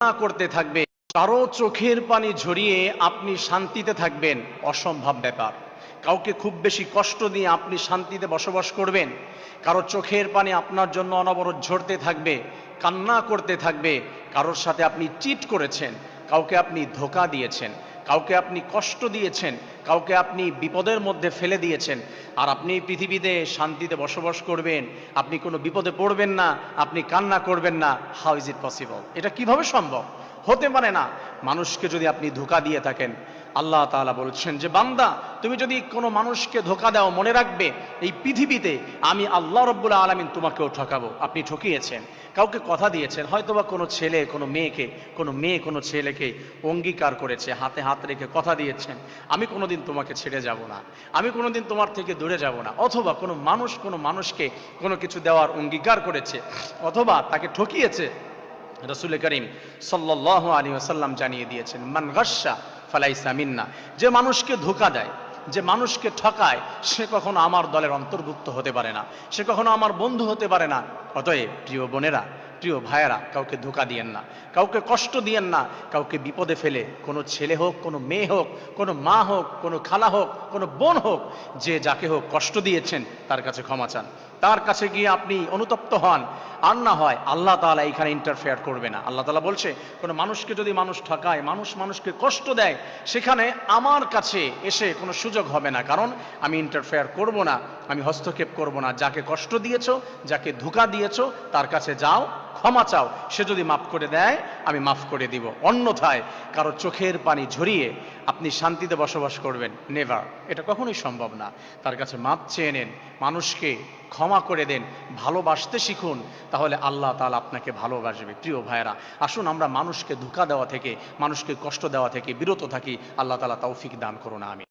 করতে থাকবে কারও চোখের পানি ঝরিয়ে আপনি শান্তিতে থাকবেন, অসম্ভব ব্যাপার। কাউকে খুব বেশি কষ্ট দিয়ে আপনি শান্তিতে বসবাস করবেন। কারও চোখের পানি আপনার জন্য অনবরত ঝরতে থাকবে, কান্না করতে থাকবে। কারোর সাথে আপনি চিট করেছেন, কাউকে আপনি ধোকা দিয়েছেন। কাউকে আপনি কষ্ট দিয়েছেন, কাউকে আপনি বিপদের মধ্যে ফেলে দিয়েছেন, আর আপনি পৃথিবীতে শান্তিতে বসবাস করবেন, আপনি কোনো বিপদে পড়বেন না, আপনি কান্না করবেন না হাউ ইজ ইট পসিবল এটা কীভাবে সম্ভব? হতে পারে না। মানুষকে যদি আপনি ধোকা দিয়ে থাকেন, আল্লাহ তাআলা বলছেন যে, বান্দা, তুমি যদি কোনো মানুষকে ধোকা দাও, মনে রাখবে এই পৃথিবীতে আমি আল্লাহ রব্বুল আলমিন তোমাকেও ঠকাবো। আপনি ঠকিয়েছেন, কাউকে কথা দিয়েছেন, হয়তোবা কোনো ছেলে, কোনো মেয়েকে, কোনো মেয়ে কোনো ছেলেকে অঙ্গীকার করেছে, হাতে হাত রেখে কথা দিয়েছেন, আমি কোনোদিন তোমাকে ছেড়ে যাব না, আমি কোনোদিন তোমার থেকে দূরে যাব না, অথবা কোনো মানুষ কোনো মানুষকে কোনো কিছু দেওয়ার অঙ্গীকার করেছে, অথবা তাকে ঠকিয়েছে রসুল করিম সাল্লাহ আলী আসাল্লাম জানিয়ে দিয়েছেন, মান গাসা ফালাইসা মিন্না। যে মানুষকে ধোকা দেয়, যে মানুষকে ঠকায়, সে কখনো আমার দলের অন্তর্ভুক্ত হতে পারে না। সে কখনো আমার বন্ধু হতে পারে না। অতএব প্রিয় বোনেরা, প্রিয় ভাইয়েরা, কাউকে ধোকা দিয়েন না। কাউকে কষ্ট দিয়েন না। কাউকে বিপদে ফেলে, কোনো ছেলে হোক, কোনো মেয়ে হোক, কোনো মা হোক, কোনো খালা হোক, কোনো বোন হোক, যে যাকে হোক কষ্ট দিয়েছেন, তার কাছে ক্ষমা চান। তার কাছে গিয়ে আপনি অনুতপ্ত হন, আর না হয় আল্লাহ তাআলা এখানে ইন্টারফেয়ার করবে না। আল্লাহ তাআলা বলছে, কোনো মানুষকে যদি মানুষ ঠকায়, মানুষ মানুষকে কষ্ট দেয়, সেখানে আমার কাছে এসে কোনো সুযোগ হবে না। কারণ আমি ইন্টারফেয়ার করব না, আমি হস্তক্ষেপ করব না। যাকে কষ্ট দিয়েছ, যাকে ধোকা দিয়েছ, তার কাছে যাও, ক্ষমা চাও। সে যদি মাফ করে দেয়, আমি মাফ করে দিব। অন্যথায় কারও চোখের পানি ঝরিয়ে আপনি শান্তিতে বসবাস করবেন। নেভার এটা কখনোই সম্ভব না। তার কাছে মাপ চেয়ে নেন। মানুষকে ক্ষমা করে দেন, ভালোবাসতে শিখুন, তাহলে আল্লাহ তালা আপনাকে ভালোবাসবে। প্রিয় ভাইয়েরা, আসুন আমরা মানুষকে ধোকা দেওয়া থেকে, মানুষকে কষ্ট দেওয়া থেকে, বিরত থাকি। আল্লাহ তালা তৌফিক দান করুন আমি